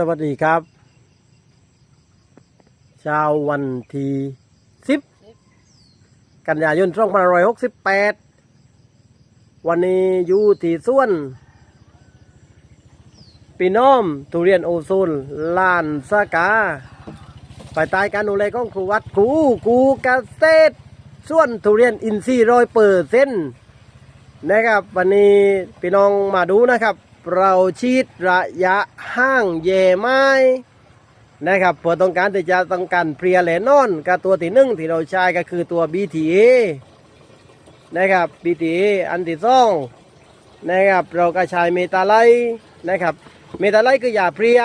สวัสดีครับ เช้าวันที่สิบกันยายนสองพันร้อยหกสิบแปดวันนี้อยู่ที่ส่วนปีน้อมทุเรียนโอโซนลานสากาภายใต้การดูแลของครูวัดครูกูเกษตรส่วนทุเรียนอินทรีย์ร้อยเปอร์เซ็นต์นะครับ วันนี้พี่น้องมาดูนะครับ เราชีดระยะห้างแย่ไม้นะครับเพื่อต้องการที่จะต้องการเพลียแหลนอนกับตัวที่หนึ่งที่เราใช้ก็คือตัว BTA นะครับ BTA อันที่สองนะครับเราก็ใช้เมตาไลท์นะครับเมตาไลท์คือยาเพลีย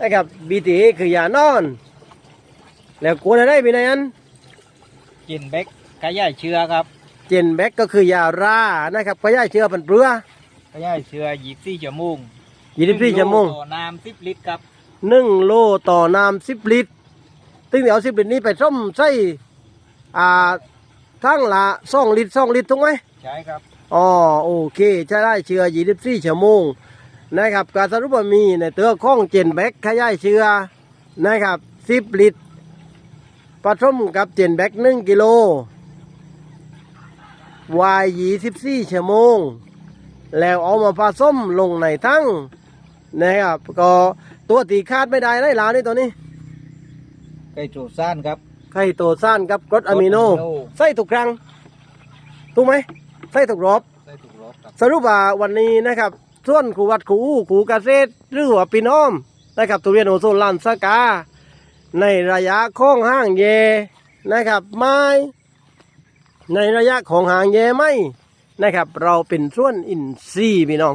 นะครับ BTA คือยานอน แล้วกวนอะไรพี่นายอันกินเบกขยายเชื้อครับเจนแบ็กก็คือยารานะครับก็ย่ายเชื้อปันเปลือ ขยายเชื้อยีบสี่ชั่วโมงยี่สิบสี่ชั่วโมงต่อน้ำสิบลิตรครับหนึ่งโลต่อน้ำสิบลิตรตึงเดี๋ยวสิบลิตรนี้ไปส้มใส่อ่าทั้งละสองลิตรสองลิตรถูกไหมใช่ครับอ๋อโอเคใช้ได้เชื้อยี่สิบสี่ชั่วโมงนะครับการสรุปว่ามีในเตือข้องเจนแบ็กขยายเชื้อนะครับสิบลิตรผสมกับเจนแบ็กหนึ่งกิโลวายยี่สิบสี่ชั่วโมง แล้วเอามาผสมลงในทั้งนะครับก็ตัวตีคาดไม่ได้ได้หลานี่ตัวนี้ไก่โจซ่านครับ ไข่โตซ่านกับกรดอะมิโน กรดอะมิโน ใส่ถูกครั้งถูกไหมใส่ถูกรอบ ได้ถูกรอบครับสรุปว่าวันนี้นะครับ ส่วนครูวัดครูอู้ครูเกษตรหรือว่าปีน้อมนะครับทุเรียนโอโซนลานสกา ในระยะข้องห้างเยนะครับ ไม้ ในระยะของหางเยไม่ นะครับ เราเป็นส่วนอินทรีพี่น้อง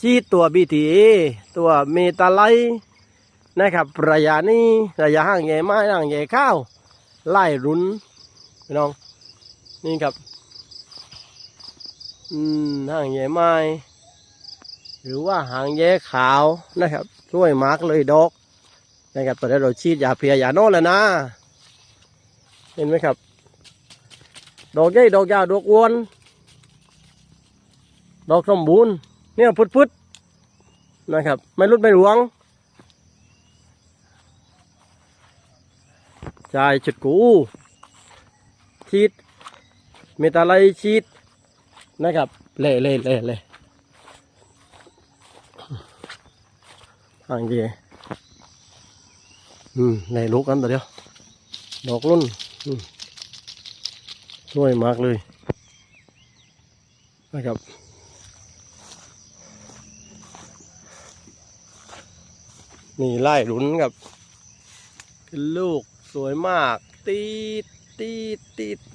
ที่ตัวบีทีตัวเมตาไลนะครับระยะนี้ระยะห่างเยไม้ห่างเยข้าวไล่รุนพี่น้องนี่ครับอืมหางแย่ไม้หรือว่าหางแย่ขาวนะครับช่วยมาร์กเลยดอกนะครับตอนนี้เราฉีดยาเพลียยาโน่แล้วนะ เห็นไหมครับ ดอกใหญ่ดอกยาวดอกอ้วน ดอกสมบูรณ์เนี่ยพุดๆนะครับ ไม่รุดไม่หลวงจ่ายจุดกูฉีดเมตาไลท์ฉีดนะครับ เละเละเละเละห่างเดียอืมในลูกกันตัวเดียว ดอกรุ่นอืมสวยมากเลยนะครับ นี่ไล่รุนกับเป็นลูกสวยมาก ตีดตีดตีด